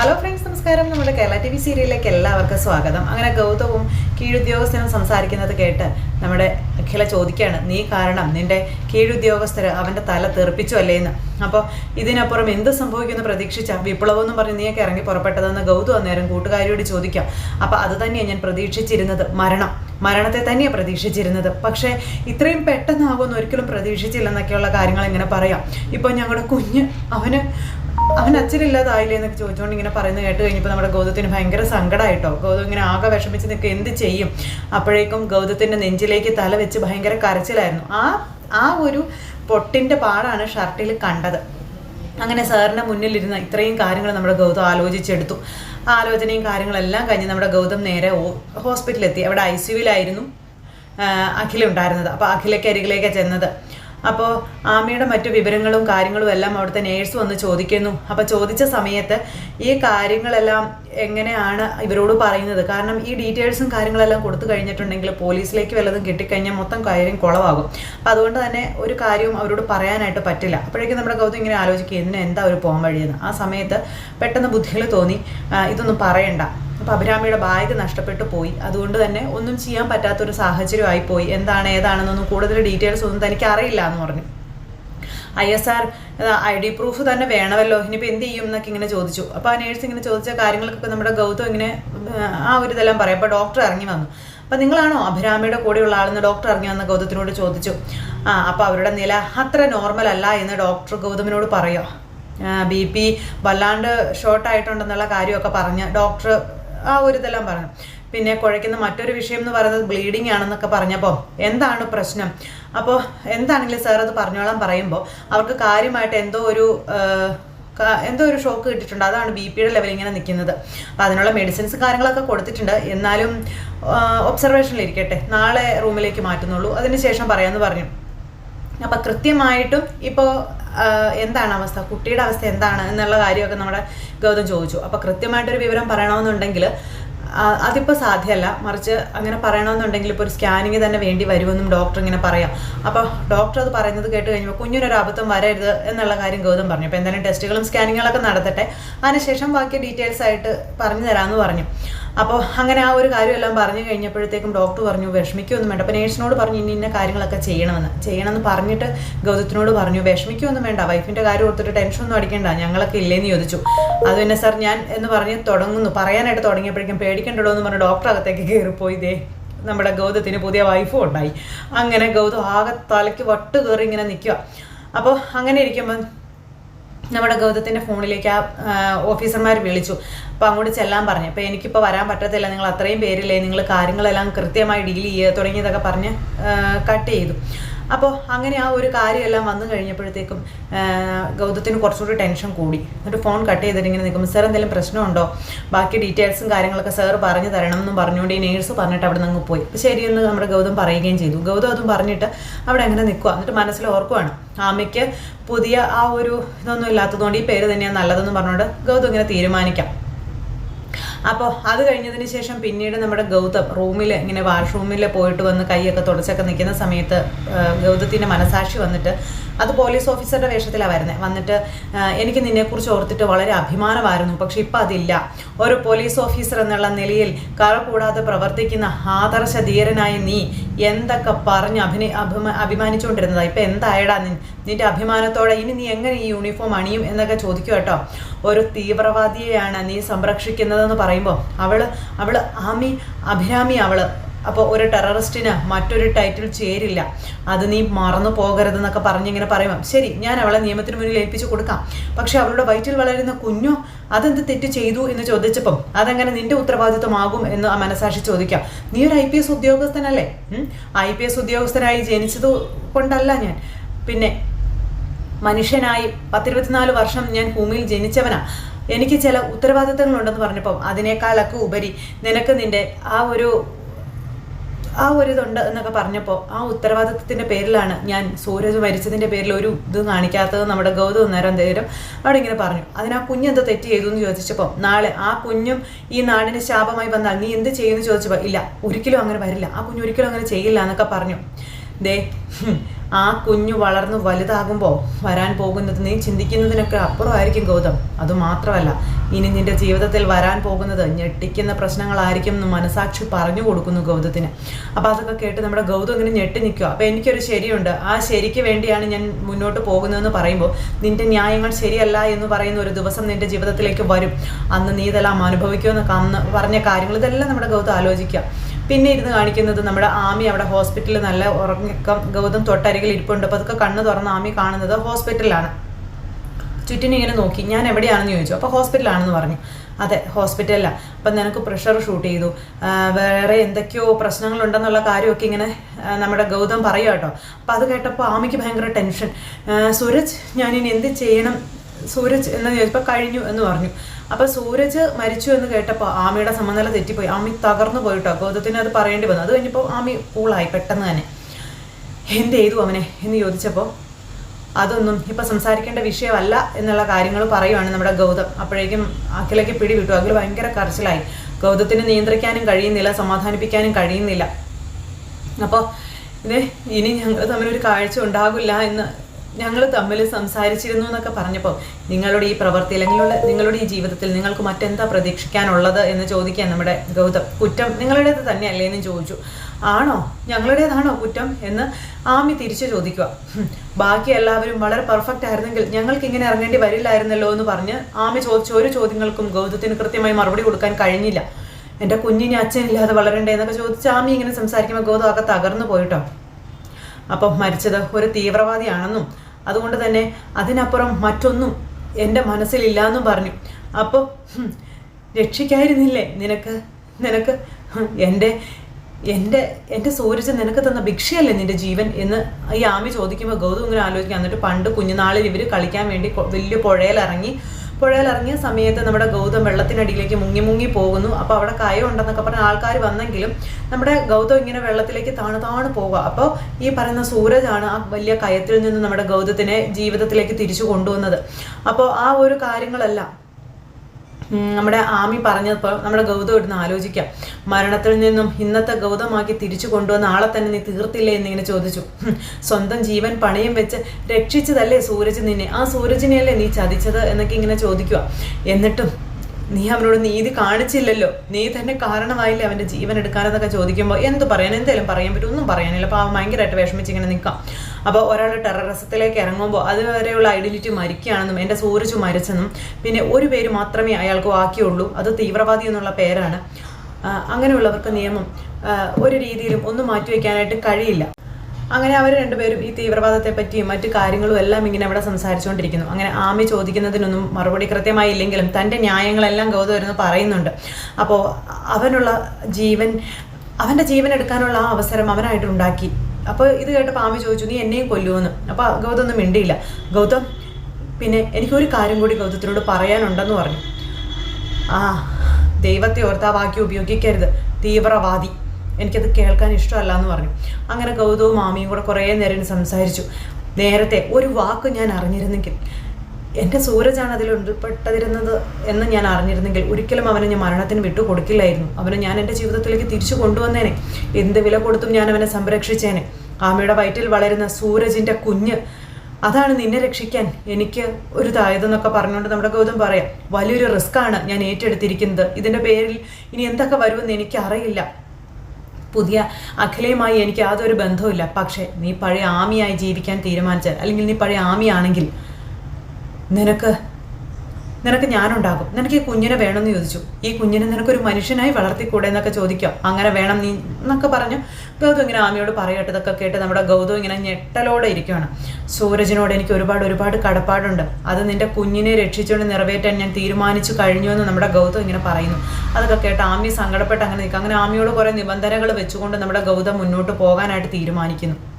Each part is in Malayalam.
ഹലോ ഫ്രണ്ട്സ് നമസ്കാരം. നമ്മുടെ കേരള ടി വി സീരിയലിലേക്ക് എല്ലാവർക്കും സ്വാഗതം. അങ്ങനെ ഗൗതവും കീഴുദ്യോഗസ്ഥനും സംസാരിക്കുന്നത് കേട്ട് നമ്മുടെ അഖില ചോദിക്കുകയാണ് നീ കാരണം നിന്റെ കീഴുദ്യോഗസ്ഥർ അവന്റെ തല തെറിപ്പിച്ചു അല്ലേന്ന് അപ്പോൾ ഇതിനപ്പുറം എന്ത് സംഭവിക്കുമെന്ന് പ്രതീക്ഷിച്ച വിപ്ലവം എന്ന് പറഞ്ഞ് നീയൊക്കെ ഇറങ്ങി പുറപ്പെട്ടതെന്ന് ഗൗതം അന്നേരം കൂട്ടുകാരിയോട് ചോദിക്കാം. അപ്പോൾ അത് തന്നെയാണ് ഞാൻ പ്രതീക്ഷിച്ചിരുന്നത് മരണം. മരണത്തെ തന്നെയാണ് പ്രതീക്ഷിച്ചിരുന്നത്. പക്ഷേ ഇത്രയും പെട്ടെന്നാകുമെന്ന് ഒരിക്കലും പ്രതീക്ഷിച്ചില്ലെന്നൊക്കെയുള്ള കാര്യങ്ങൾ ഇങ്ങനെ പറയാം. ഇപ്പോൾ ഞങ്ങളുടെ കുഞ്ഞ് അവന് അവൻ അച്ഛനില്ലാതായില്ലേ എന്നൊക്കെ ചോദിച്ചുകൊണ്ട് ഇങ്ങനെ പറയുന്നത് കേട്ട് കഴിഞ്ഞപ്പോൾ നമ്മുടെ ഗൗതത്തിന് ഭയങ്കര സങ്കടമായിട്ടോ ഗൗതം ഇങ്ങനെ ആകെ വിഷമിച്ച് നിൽക്കുക എന്ത് ചെയ്യും? അപ്പോഴേക്കും ഗൗതത്തിന്റെ നെഞ്ചിലേക്ക് തല വെച്ച് ഭയങ്കര കരച്ചിലായിരുന്നു. ആ ആ ഒരു പൊട്ടിന്റെ പാടാണ് ഷർട്ടിൽ കണ്ടത്. അങ്ങനെ സാറിന്റെ മുന്നിലിരുന്ന ഇത്രയും കാര്യങ്ങൾ നമ്മുടെ ഗൗതം ആലോചിച്ചെടുത്തു. ആലോചനയും കാര്യങ്ങളെല്ലാം കഴിഞ്ഞ് നമ്മുടെ ഗൗതം നേരെ ഹോസ്പിറ്റലിലെത്തി. അവിടെ ഐ സിയുവിലായിരുന്നു അഖില ഉണ്ടായിരുന്നത്. അപ്പോൾ അഖിലയ്ക്ക് അരികിലേക്കാണ് ചെന്നത്. അപ്പോൾ ആമയുടെ മറ്റു വിവരങ്ങളും കാര്യങ്ങളും എല്ലാം അവിടുത്തെ നേഴ്സ് വന്ന് ചോദിക്കുന്നു. അപ്പോൾ ചോദിച്ച സമയത്ത് ഈ കാര്യങ്ങളെല്ലാം എങ്ങനെയാണ് ഇവരോട് പറയുന്നത്? കാരണം ഈ ഡീറ്റെയിൽസും കാര്യങ്ങളെല്ലാം കൊടുത്തു കഴിഞ്ഞിട്ടുണ്ടെങ്കിൽ പോലീസിലേക്ക് വല്ലതും കിട്ടിക്കഴിഞ്ഞാൽ മൊത്തം കാര്യം കുളവാകും. അപ്പോൾ അതുകൊണ്ട് തന്നെ ഒരു കാര്യവും അവരോട് പറയാനായിട്ട് പറ്റില്ല. അപ്പോഴേക്കും നമ്മുടെ ഗൗതം ഇങ്ങനെ ആലോചിക്കുക ഇതിന് എന്താ ഒരു പോകാൻ വഴിയെന്ന് ആ സമയത്ത് പെട്ടെന്ന് ബുദ്ധികൾ തോന്നി ഇതൊന്നും പറയണ്ട. അപ്പോൾ അഭിരാമിയുടെ ബാഗ് നഷ്ടപ്പെട്ടു പോയി. അതുകൊണ്ട് തന്നെ ഒന്നും ചെയ്യാൻ പറ്റാത്ത പറ്റാത്തൊരു സാഹചര്യമായി പോയി. എന്താണ് ഏതാണെന്നൊന്നും കൂടുതൽ ഡീറ്റെയിൽസ് ഒന്നും തനിക്ക് അറിയില്ല എന്ന് പറഞ്ഞു. I S R I D proof തന്നെ വേണമല്ലോ. ഇനിയിപ്പോൾ എന്ത് ചെയ്യും എന്നൊക്കെ ഇങ്ങനെ ചോദിച്ചു. അപ്പോൾ ആ നേഴ്സ് ഇങ്ങനെ ചോദിച്ച കാര്യങ്ങൾക്കൊക്കെ നമ്മുടെ ഗൗതം ഇങ്ങനെ ആ, ഒരു ഇതെല്ലാം പറയും. അപ്പോൾ ഡോക്ടർ ഇറങ്ങി വന്നു. അപ്പോൾ നിങ്ങളാണോ അഭിരാമിയുടെ കൂടെയുള്ള ആളെന്ന് ഡോക്ടർ ഇറങ്ങി വന്ന ഗൗതത്തിനോട് ചോദിച്ചു. ആ അപ്പോൾ അവരുടെ നില അത്ര നോർമൽ അല്ല എന്ന് ഡോക്ടർ ഗൗതമിനോട് പറയുമോ ബി പി വല്ലാണ്ട് ഷോർട്ടായിട്ടുണ്ടെന്നുള്ള കാര്യമൊക്കെ പറഞ്ഞ് ഡോക്ടർ ആ ഒരു ഇതെല്ലാം പറഞ്ഞു. പിന്നെ കുഴയ്ക്കുന്ന മറ്റൊരു വിഷയം എന്ന് പറയുന്നത് ബ്ലീഡിങ് ആണെന്നൊക്കെ പറഞ്ഞപ്പോൾ എന്താണ് പ്രശ്നം? അപ്പോൾ എന്താണെങ്കിലും സാർ അത് പറഞ്ഞോളാം പറയുമ്പോൾ അവർക്ക് കാര്യമായിട്ട് എന്തോ ഒരു എന്തോ ഒരു ഷോക്ക് കിട്ടിയിട്ടുണ്ട്. അതാണ് ബി പിയുടെ ലെവൽ ഇങ്ങനെ നിൽക്കുന്നത്. അപ്പോൾ അതിനുള്ള മെഡിസിൻസ് കാര്യങ്ങളൊക്കെ കൊടുത്തിട്ടുണ്ട്. എന്നാലും ഒബ്സർവേഷനിലിരിക്കട്ടെ നാളെ റൂമിലേക്ക് മാറ്റുന്നുള്ളൂ. അതിനുശേഷം പറയാമെന്ന് പറഞ്ഞു. അപ്പം കൃത്യമായിട്ടും ഇപ്പോൾ എന്താണ് അവസ്ഥ? കുട്ടിയുടെ അവസ്ഥ എന്താണ് എന്നുള്ള കാര്യമൊക്കെ നമ്മുടെ ഗൗതം ചോദിച്ചു. അപ്പോൾ കൃത്യമായിട്ടൊരു വിവരം പറയണമെന്നുണ്ടെങ്കിൽ അതിപ്പോൾ സാധ്യമല്ല. മറിച്ച് അങ്ങനെ പറയണമെന്നുണ്ടെങ്കിൽ ഇപ്പോൾ ഒരു സ്കാനിങ് തന്നെ വേണ്ടി വരുമെന്നും ഡോക്ടർ ഇങ്ങനെ പറയാം. അപ്പോൾ ഡോക്ടർ അത് പറയുന്നത് കേട്ട് കഴിഞ്ഞപ്പോൾ കുഞ്ഞിനൊരു അബദ്ധം വരരുത് എന്നുള്ള കാര്യം ഗൗതം പറഞ്ഞു. അപ്പോൾ എന്തായാലും ടെസ്റ്റുകളും സ്കാനിങ്ങുകളൊക്കെ നടത്തട്ടെ. അതിനുശേഷം ബാക്കി ഡീറ്റെയിൽസ് ആയിട്ട് പറഞ്ഞു തരാമെന്ന് പറഞ്ഞു. അപ്പോൾ അങ്ങനെ ആ ഒരു കാര്യമെല്ലാം പറഞ്ഞു കഴിഞ്ഞപ്പോഴത്തേക്കും ഡോക്ടർ പറഞ്ഞു വിഷമിക്കൊന്നും വേണ്ട. അപ്പോൾ നേഴ്സിനോട് പറഞ്ഞു ഇന്ന ഇന്ന കാര്യങ്ങളൊക്കെ ചെയ്യണമെന്ന്. ചെയ്യണമെന്ന് പറഞ്ഞിട്ട് ഗൗതത്തിനോട് പറഞ്ഞു വിഷമിക്കൊന്നും വേണ്ട. വൈഫിന്റെ കാര്യം ഓർത്തിട്ട് ടെൻഷനൊന്നും അടിക്കേണ്ട. ഞങ്ങളൊക്കെ ഇല്ലേന്ന് ചോദിച്ചു. അത് പിന്നെ സാർ ഞാൻ എന്ന് പറഞ്ഞ് തുടങ്ങുന്നു. പറയാനായിട്ട് തുടങ്ങിയപ്പോഴേക്കും പേടിക്കണ്ടല്ലോ എന്ന് പറഞ്ഞ് ഡോക്ടർ അകത്തേക്ക് കയറിപ്പോയി. ഇതേ നമ്മുടെ ഗൗതത്തിന് പുതിയ വൈഫും ഉണ്ടായി. അങ്ങനെ ഗൗതം ആകെ തലയ്ക്ക് വട്ട് കയറി ഇങ്ങനെ നിൽക്കുക അപ്പോൾ അങ്ങനെ ഇരിക്കുമ്പോൾ നമ്മുടെ ഗൗതത്തിന്റെ ഫോണിലേക്ക് ആ ഓഫീസർമാർ വിളിച്ചു. അപ്പോൾ അങ്ങോട്ട് ചെല്ലാൻ പറഞ്ഞു. അപ്പോൾ എനിക്കിപ്പോൾ വരാൻ പറ്റത്തില്ല. നിങ്ങൾ അത്രയും പേരില്ലേ? നിങ്ങൾ കാര്യങ്ങളെല്ലാം കൃത്യമായി ഡീൽ ചെയ്യുക തുടങ്ങിയതൊക്കെ പറഞ്ഞ് കട്ട് ചെയ്തു. അപ്പോൾ അങ്ങനെ ആ ഒരു കാര്യമെല്ലാം വന്നു കഴിഞ്ഞപ്പോഴത്തേക്കും ഗൗതത്തിന് കുറച്ചുകൂടി ടെൻഷൻ കൂടി. എന്നിട്ട് ഫോൺ കട്ട് ചെയ്തിട്ട് ഇങ്ങനെ നിൽക്കുമ്പോൾ സാർ എന്തെങ്കിലും പ്രശ്നമുണ്ടോ? ബാക്കി ഡീറ്റെയിൽസും കാര്യങ്ങളൊക്കെ സാർ പറഞ്ഞു തരണം എന്നും പറഞ്ഞുകൊണ്ട് ഈ നേഴ്സ് പറഞ്ഞിട്ട് അവിടെ നിന്ന് പോയി. ശരിയെന്ന് നമ്മുടെ ഗൗതം പറയുകയും ചെയ്തു. ഗൗതം അതും പറഞ്ഞിട്ട് അവിടെ അങ്ങനെ നിൽക്കുക എന്നിട്ട് മനസ്സിൽ ഓർക്കുവാണ് ആമയ്ക്ക് പുതിയ ആ ഒരു ഇതൊന്നും ഇല്ലാത്തതുകൊണ്ട് ഈ പേര് തന്നെയാണ് നല്ലതെന്ന് പറഞ്ഞുകൊണ്ട് ഗൗതം ഇങ്ങനെ തീരുമാനിക്കാം. അപ്പോൾ അത് കഴിഞ്ഞതിന് ശേഷം പിന്നീട് നമ്മുടെ ഗൗതം റൂമിൽ ഇങ്ങനെ വാഷ്റൂമിൽ പോയിട്ട് വന്ന് കൈയൊക്കെ തുടച്ചൊക്കെ നിൽക്കുന്ന സമയത്ത് ഗൗതത്തിന്റെ മനസാക്ഷി വന്നിട്ട് അത് പോലീസ് ഓഫീസറുടെ വേഷത്തിലാണ് വരുന്നത് വന്നിട്ട് എനിക്ക് നിന്നെക്കുറിച്ച് ഓർത്തിട്ട് വളരെ അഭിമാനമായിരുന്നു പക്ഷെ ഇപ്പം അതില്ല. ഒരു പോലീസ് ഓഫീസർ എന്നുള്ള നിലയിൽ കറ കൂടാതെ പ്രവർത്തിക്കുന്ന ആദർശ ധീരനായ നീ എന്തൊക്കെ പറഞ്ഞ് അഭിനയ അഭിമാ അഭിമാനിച്ചുകൊണ്ടിരുന്നതാ ഇപ്പം എന്തായടാ നി നിന്റെ അഭിമാനത്തോടെ ഇനി നീ എങ്ങനെ ഈ യൂണിഫോം അണിയും എന്നൊക്കെ ചോദിക്കും കേട്ടോ. ഒരു തീവ്രവാദിയെയാണ് നീ സംരക്ഷിക്കുന്നതെന്ന് പറയുമ്പോൾ അവൾ അവൾ ആമി അഭിരാമി അവൾ. അപ്പോൾ ഒരു ടെററിസ്റ്റിന് മറ്റൊരു ടൈറ്റിൽ ചേരില്ല. അത് നീ മറന്നു പോകരുതെന്നൊക്കെ പറഞ്ഞിങ്ങനെ പറയുമ്പോൾ ശരി ഞാൻ അവളെ നിയമത്തിന് മുന്നിൽ ഏൽപ്പിച്ചു കൊടുക്കാം. പക്ഷെ അവളുടെ വയറ്റിൽ വളരുന്ന കുഞ്ഞോ അതെന്ത് തെറ്റ് ചെയ്തു എന്ന് ചോദിച്ചപ്പം അതെങ്ങനെ നിന്റെ ഉത്തരവാദിത്വമാകും എന്ന് ആ മനസാക്ഷി ചോദിക്കാം. നീ ഒരു ഐ പി എസ് ഉദ്യോഗസ്ഥനല്ലേ? ഐ പി എസ് ഉദ്യോഗസ്ഥനായി ജനിച്ചത് കൊണ്ടല്ല ഞാൻ. പിന്നെ മനുഷ്യനായി പത്തിരുപത്തിനാല് വർഷം ഞാൻ ഭൂമിയിൽ ജനിച്ചവനാ. എനിക്ക് ചില ഉത്തരവാദിത്തങ്ങളുണ്ടെന്ന് പറഞ്ഞപ്പം അതിനേക്കാളൊക്കെ ഉപരി നിനക്ക് നിന്റെ ആ ഒരു ആ ഒരു ഇതുണ്ട് എന്നൊക്കെ പറഞ്ഞപ്പോൾ ആ ഉത്തരവാദിത്വത്തിന്റെ പേരിലാണ് ഞാൻ സൂരജ് മരിച്ചതിന്റെ പേരിൽ ഒരു ഇത് കാണിക്കാത്തത് നമ്മുടെ ഗൗതം നേരം നേരം അവിടെ ഇങ്ങനെ പറഞ്ഞു. അതിന് ആ കുഞ്ഞെന്താ തെറ്റ് ചെയ്തു എന്ന് ചോദിച്ചപ്പോൾ നാളെ ആ കുഞ്ഞും ഈ നാടിന് ശാപമായി വന്നാൽ നീ എന്ത് ചെയ്യുമെന്ന് ചോദിച്ചപ്പോൾ ഇല്ല ഒരിക്കലും അങ്ങനെ വരില്ല. ആ കുഞ്ഞ് ഒരിക്കലും അങ്ങനെ ചെയ്യില്ല എന്നൊക്കെ പറഞ്ഞു. ദേ ആ കുഞ്ഞു വളർന്നു വലുതാകുമ്പോൾ വരാൻ പോകുന്നത് നീ ചിന്തിക്കുന്നതിനൊക്കെ അപ്പുറമായിരിക്കും ഗൗതം. അതുമാത്രമല്ല ഇനി നിന്റെ ജീവിതത്തിൽ വരാൻ പോകുന്നത് ഞെട്ടിക്കുന്ന പ്രശ്നങ്ങളായിരിക്കും എന്ന് മനസാക്ഷി പറഞ്ഞു കൊടുക്കുന്നു ഗൗതത്തിന്. അപ്പോൾ അതൊക്കെ കേട്ട് നമ്മുടെ ഗൗതം ഇങ്ങനെ ഞെട്ടി നിൽക്കുക. അപ്പോൾ എനിക്കൊരു ശരിയുണ്ട്. ആ ശരിക്ക് വേണ്ടിയാണ് ഞാൻ മുന്നോട്ട് പോകുന്നതെന്ന് പറയുമ്പോൾ നിന്റെ ന്യായങ്ങൾ ശരിയല്ല എന്ന് പറയുന്ന ഒരു ദിവസം നിന്റെ ജീവിതത്തിലേക്ക് വരും. അന്ന് നീ ഇതെല്ലാം അനുഭവിക്കുമെന്ന് പറഞ്ഞ കാര്യങ്ങൾ ഇതെല്ലാം നമ്മുടെ ഗൗതം ആലോചിക്കുക. പിന്നെ ഇരുന്ന് കാണിക്കുന്നത് നമ്മുടെ ആമി അവിടെ ഹോസ്പിറ്റലിൽ നല്ല ഉറങ്ങിക്കം ഗൗതം തൊട്ടരികിൽ ഇരിപ്പുണ്ട്. അപ്പോൾ അതൊക്കെ കണ്ണ് തുറന്ന് ആമി കാണുന്നത് ഹോസ്പിറ്റലിലാണ്. ചുറ്റിനും ഇങ്ങനെ നോക്കി ഞാൻ എവിടെയാണെന്ന് ചോദിച്ചു. അപ്പോൾ ഹോസ്പിറ്റലാണെന്ന് പറഞ്ഞു. അതെ ഹോസ്പിറ്റലിലാണ് അപ്പം നിനക്ക് പ്രഷർ ഷൂട്ട് ചെയ്തു. വേറെ എന്തൊക്കെയോ പ്രശ്നങ്ങളുണ്ടെന്നുള്ള കാര്യമൊക്കെ ഇങ്ങനെ നമ്മുടെ ഗൗതം പറയുക കേട്ടോ. അപ്പം അത് കേട്ടപ്പോൾ ആമിക്ക് ഭയങ്കര ടെൻഷൻ. സൂരജ് ഞാനിനി എന്ത് ചെയ്യണം? സൂരജ് എന്ന് ചോദിച്ചപ്പോൾ കഴിഞ്ഞു എന്ന് പറഞ്ഞു. അപ്പോൾ സൂരജ് മരിച്ചു എന്ന് കേട്ടപ്പോൾ ആമിയുടെ സമനില തെറ്റിപ്പോയി. ആമി തകർന്നു പോയിട്ടോ? ഗൗതത്തിന് അത് പറയേണ്ടി വന്നു. അത് കഴിഞ്ഞപ്പോൾ ആമി കൂളായി പെട്ടെന്ന് തന്നെ. എന്ത് ചെയ്തു അവനെ? എന്ന് ചോദിച്ചപ്പോൾ അതൊന്നും ഇപ്പം സംസാരിക്കേണ്ട വിഷയമല്ല എന്നുള്ള കാര്യങ്ങൾ പറയുവാണ് നമ്മുടെ ഗൗതം. അപ്പോഴേക്കും അഖിലയ്ക്ക് പിടിവിട്ടു. അഖിൽ ഭയങ്കര കരച്ചിലായി. ഗൗതത്തിന് നിയന്ത്രിക്കാനും കഴിയുന്നില്ല സമാധാനിപ്പിക്കാനും കഴിയുന്നില്ല. അപ്പോൾ ഇത് ഇനി ഞങ്ങൾ തമ്മിലൊരു കാഴ്ച ഉണ്ടാകില്ല എന്ന് ഞങ്ങൾ തമ്മിൽ സംസാരിച്ചിരുന്നു എന്നൊക്കെ പറഞ്ഞപ്പോൾ നിങ്ങളുടെ ഈ പ്രവൃത്തി അല്ലെങ്കിൽ നിങ്ങളുടെ ഈ ജീവിതത്തിൽ നിങ്ങൾക്ക് മറ്റെന്താ പ്രതീക്ഷിക്കാനുള്ളത് എന്ന് ചോദിക്കാൻ നമ്മുടെ ഗൗതം കുറ്റം നിങ്ങളുടേത് തന്നെയല്ലേ എന്ന് ചോദിച്ചു. ആണോ? ഞങ്ങളുടേതാണോ കുറ്റം എന്ന് ആമി തിരിച്ചു ചോദിക്കുക ബാക്കി എല്ലാവരും വളരെ പെർഫെക്റ്റ് ആയിരുന്നെങ്കിൽ ഞങ്ങൾക്ക് ഇങ്ങനെ ഇറങ്ങേണ്ടി വരില്ലായിരുന്നല്ലോ എന്ന് പറഞ്ഞ് ആമി ചോദിച്ച ഒരു ചോദ്യങ്ങൾക്കും ഗൗതത്തിന് കൃത്യമായി മറുപടി കൊടുക്കാൻ കഴിഞ്ഞില്ല. എന്റെ കുഞ്ഞിനെ അച്ഛനില്ലാതെ വളരണ്ടേ? എന്നൊക്കെ ചോദിച്ച് ആമി ഇങ്ങനെ സംസാരിക്കുമ്പോൾ ഗൗതം ആകെ തകർന്നു പോയിട്ടോ. അപ്പം മരിച്ചത് ഒരു തീവ്രവാദിയാണെന്നും അതുകൊണ്ട് തന്നെ അതിനപ്പുറം മറ്റൊന്നും എന്റെ മനസ്സിലില്ല എന്നും പറഞ്ഞു. അപ്പോൾ രക്ഷിക്കായിരുന്നില്ലേ നിനക്ക്? നിനക്ക് എന്റെ എന്റെ എന്റെ സൂരജ് നിനക്ക് തന്ന ഭിക്ഷയല്ലേ നിന്റെ ജീവൻ എന്ന് ഈ ആമി ചോദിക്കുമ്പോൾ ഗൗതം ഇങ്ങനെ ആലോചിക്കുക. എന്നിട്ട് പണ്ട് കുഞ്ഞുനാളിൽ ഇവർ കളിക്കാൻ വേണ്ടി വലിയ വലിയ പുഴയിലിറങ്ങി പുഴയിലിറങ്ങിയ സമയത്ത് നമ്മുടെ ഗൗതം വെള്ളത്തിനടിയിലേക്ക് മുങ്ങി മുങ്ങി പോകുന്നു. അപ്പോൾ അവിടെ കയം ഉണ്ടെന്നൊക്കെ പറഞ്ഞ ആൾക്കാർ വന്നെങ്കിലും നമ്മുടെ ഗൗതം ഇങ്ങനെ വെള്ളത്തിലേക്ക് താണു താണു പോകുക അപ്പോൾ ഈ പറയുന്ന സൂരജാണ് ആ വലിയ കയത്തിൽ നിന്ന് നമ്മുടെ ഗൗതത്തിനെ ജീവിതത്തിലേക്ക് തിരിച്ചു കൊണ്ടുവന്നത്. അപ്പോൾ ആ ഒരു കാര്യങ്ങളെല്ലാം നമ്മുടെ ആമി പറഞ്ഞപ്പോൾ നമ്മുടെ ഗൗതം ഇടുന്ന് ആലോചിക്കാം. മരണത്തിൽ നിന്നും ഇന്നത്തെ ഗൗതമാക്കി തിരിച്ചു കൊണ്ടുവന്ന ആളെ തന്നെ നീ തീർത്തില്ലേ എന്നിങ്ങനെ ചോദിച്ചു. സ്വന്തം ജീവൻ പണയം വെച്ച് രക്ഷിച്ചതല്ലേ സൂരജ് നിന്നെ? ആ സൂരജിനെയല്ലേ നീ ചതിച്ചത് എന്നൊക്കെ ഇങ്ങനെ ചോദിക്കുക. എന്നിട്ടും നീ അവനോട് നീതി കാണിച്ചില്ലല്ലോ. നീ തന്നെ കാരണമായില്ലേ അവന്റെ ജീവൻ എടുക്കാനെന്നൊക്കെ ചോദിക്കുമ്പോൾ എന്ത് പറയാൻ എന്തെങ്കിലും പറയാൻ പറ്റും? ഒന്നും പറയാനില്ല. അപ്പോൾ അവൻ ഭയങ്കരമായിട്ട് വിഷമിച്ച് ഇങ്ങനെ നിൽക്കാം അപ്പോൾ ഒരാൾ ടെററിസത്തിലേക്ക് ഇറങ്ങുമ്പോൾ അതുവരെയുള്ള ഐഡന്റിറ്റി മരിക്കുകയാണെന്നും എന്റെ സൂരജ് മരിച്ചെന്നും പിന്നെ ഒരു പേര് മാത്രമേ അയാൾക്ക് ബാക്കിയുള്ളൂ അത് തീവ്രവാദി എന്നുള്ള പേരാണ്. അങ്ങനെയുള്ളവർക്ക് നിയമം ഒരു രീതിയിലും ഒന്നും മാറ്റിവെക്കാനായിട്ട് കഴിയില്ല. അങ്ങനെ അവർ രണ്ടുപേരും ഈ തീവ്രവാദത്തെ പറ്റിയും മറ്റു കാര്യങ്ങളും എല്ലാം ഇങ്ങനെ അവിടെ സംസാരിച്ചുകൊണ്ടിരിക്കുന്നു. അങ്ങനെ ആമി ചോദിക്കുന്നതിനൊന്നും മറുപടി കൃത്യമായി ഇല്ലെങ്കിലും തന്റെ ന്യായങ്ങളെല്ലാം ഗൗതം പറയുന്നുണ്ട്. അപ്പോൾ അവനുള്ള ജീവൻ അവന്റെ ജീവൻ എടുക്കാനുള്ള ആ അവസരം അവനായിട്ട് ഉണ്ടാക്കി. അപ്പോൾ ഇത് കേട്ടപ്പോൾ ആമി ചോദിച്ചു നീ എന്നെയും കൊല്ലുമെന്ന് അപ്പോൾ ഗൗതം ഒന്നും മിണ്ടിയില്ല. ഗൗതം പിന്നെ എനിക്കൊരു കാര്യം കൂടി ഗൗതത്തിനോട് പറയാനുണ്ടെന്ന് പറഞ്ഞു. ആ ദൈവത്തെ ഓർത്ത് വാക്യം ഉപയോഗിക്കരുത്. തീവ്രവാദി. എനിക്കത് കേൾക്കാൻ ഇഷ്ടമല്ല എന്ന് പറഞ്ഞു. അങ്ങനെ ഗൗതവും മാമിയും കൂടെ കുറേ നേരം സംസാരിച്ചു. നേരത്തെ ഒരു വാക്ക് ഞാൻ അറിഞ്ഞിരുന്നെങ്കിൽ എന്റെ സൂരജാണ് അതിൽ ഉൾപ്പെട്ടതിരുന്നത് എന്ന് ഞാൻ അറിഞ്ഞിരുന്നെങ്കിൽ ഒരിക്കലും അവനെ ഞാൻ മരണത്തിന് വിട്ടു കൊടുക്കില്ലായിരുന്നു. അവനെ ഞാൻ എന്റെ ജീവിതത്തിലേക്ക് തിരിച്ചു കൊണ്ടുവന്നേനെ. എന്ത് വില കൊടുത്തും ഞാൻ അവനെ സംരക്ഷിച്ചേനെ. ആമയുടെ വയറ്റിൽ വളരുന്ന സൂരജിന്റെ കുഞ്ഞ് അതാണ് നിന്നെ രക്ഷിക്കാൻ എനിക്ക് ഒരു തായതെന്നൊക്കെ പറഞ്ഞുകൊണ്ട് നമ്മുടെ ഗൗതം പറയാം. വലിയൊരു റിസ്ക്കാണ് ഞാൻ ഏറ്റെടുത്തിരിക്കുന്നത്. ഇതിന്റെ പേരിൽ ഇനി എന്തൊക്കെ വരുമെന്ന് എനിക്ക് അറിയില്ല പുതിയ അഖിലയുമായി എനിക്ക് യാതൊരു ബന്ധവുമില്ല. പക്ഷേ നീ പഴയ ആമിയായി ജീവിക്കാൻ തീരുമാനിച്ചാൽ അല്ലെങ്കിൽ നീ പഴയ ആമിയാണെങ്കിൽ നിനക്ക് നിനക്ക് ഞാനുണ്ടാകും. നിനക്ക് ഈ കുഞ്ഞിനെ വേണമെന്ന് ചോദിച്ചു. ഈ കുഞ്ഞിനെ നിനക്കൊരു മനുഷ്യനായി വളർത്തിക്കൂടെ എന്നൊക്കെ ചോദിക്കാം. അങ്ങനെ വേണം നീ എന്നൊക്കെ പറഞ്ഞു. ഗൗതം ഇങ്ങനെ ആമിയോട് പറയട്ടതൊക്കെ കേട്ട് നമ്മുടെ ഗൗതം ഇങ്ങനെ ഞെട്ടലോടെ ഇരിക്കുകയാണ് സൂരജിനോട് എനിക്ക് ഒരുപാട് ഒരുപാട് കടപ്പാടുണ്ട്. അത് നിന്റെ കുഞ്ഞിനെ രക്ഷിച്ചുകൊണ്ട് നിറവേറ്റാൻ ഞാൻ തീരുമാനിച്ചു കഴിഞ്ഞു എന്ന് നമ്മുടെ ഗൗതം ഇങ്ങനെ പറയുന്നു. അതൊക്കെ കേട്ട് ആമി സങ്കടപ്പെട്ട് അങ്ങനെ നിൽക്കുക അങ്ങനെ ആമിയോട് കുറേ നിബന്ധനകൾ വെച്ചുകൊണ്ട് നമ്മുടെ ഗൗതം മുന്നോട്ട് പോകാനായിട്ട് തീരുമാനിക്കുന്നു.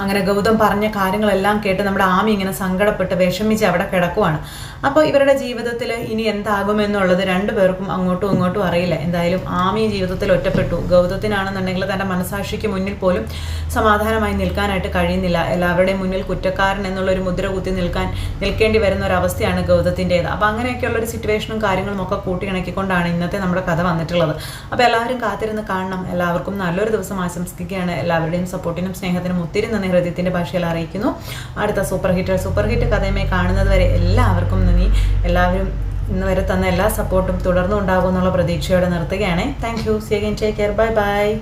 അങ്ങനെ ഗൗതം പറഞ്ഞ കാര്യങ്ങളെല്ലാം കേട്ട് നമ്മുടെ ആമി ഇങ്ങനെ സങ്കടപ്പെട്ട് വിഷമിച്ച് അവിടെ കിടക്കുവാണ്. അപ്പോൾ ഇവരുടെ ജീവിതത്തിൽ ഇനി എന്താകുമെന്നുള്ളത് രണ്ടു പേർക്കും അങ്ങോട്ടും ഇങ്ങോട്ടും അറിയില്ല. എന്തായാലും ആമി ജീവിതത്തിൽ ഒറ്റപ്പെട്ടു. ഗൗതത്തിനാണെന്നുണ്ടെങ്കിൽ തന്റെ മനസാക്ഷിക്ക് മുന്നിൽ പോലും സമാധാനമായി നിൽക്കാനായിട്ട് കഴിയുന്നില്ല. എല്ലാവരുടെയും മുന്നിൽ കുറ്റക്കാരൻ എന്നുള്ളൊരു മുദ്ര കുത്തി നിൽക്കാൻ നിൽക്കേണ്ടി വരുന്ന ഒരു അവസ്ഥയാണ് ഗൗതത്തിന്റേത് അപ്പോൾ അങ്ങനെയൊക്കെയുള്ള ഒരു സിറ്റുവേഷനും കാര്യങ്ങളും ഒക്കെ കൂട്ടിയിണക്കിക്കൊണ്ടാണ് ഇന്നത്തെ നമ്മുടെ കഥ വന്നിട്ടുള്ളത്. അപ്പോൾ എല്ലാവരും കാത്തിരുന്ന് കാണണം. എല്ലാവർക്കും നല്ലൊരു ദിവസം ആശംസിക്കുകയാണ്. എല്ലാവരുടെയും സപ്പോർട്ടിനും സ്നേഹത്തിനും ഒത്തിരി നന്ദി. ഹൃദയത്തിന്റെ ഭാഷയിൽ അറിയിക്കുന്നു. അടുത്ത സൂപ്പർ ഹിറ്റ് സൂപ്പർ ഹിറ്റ് കഥയുമായി കാണുന്നത് വരെ എല്ലാവർക്കും നന്ദി. എല്ലാവരും ഇന്ന് വരെ തന്ന എല്ലാ സപ്പോർട്ടും തുടർന്നും ഉണ്ടാകും എന്നുള്ള പ്രതീക്ഷയോടെ നിർത്തുകയാണ്. Thank you see again take care bye bye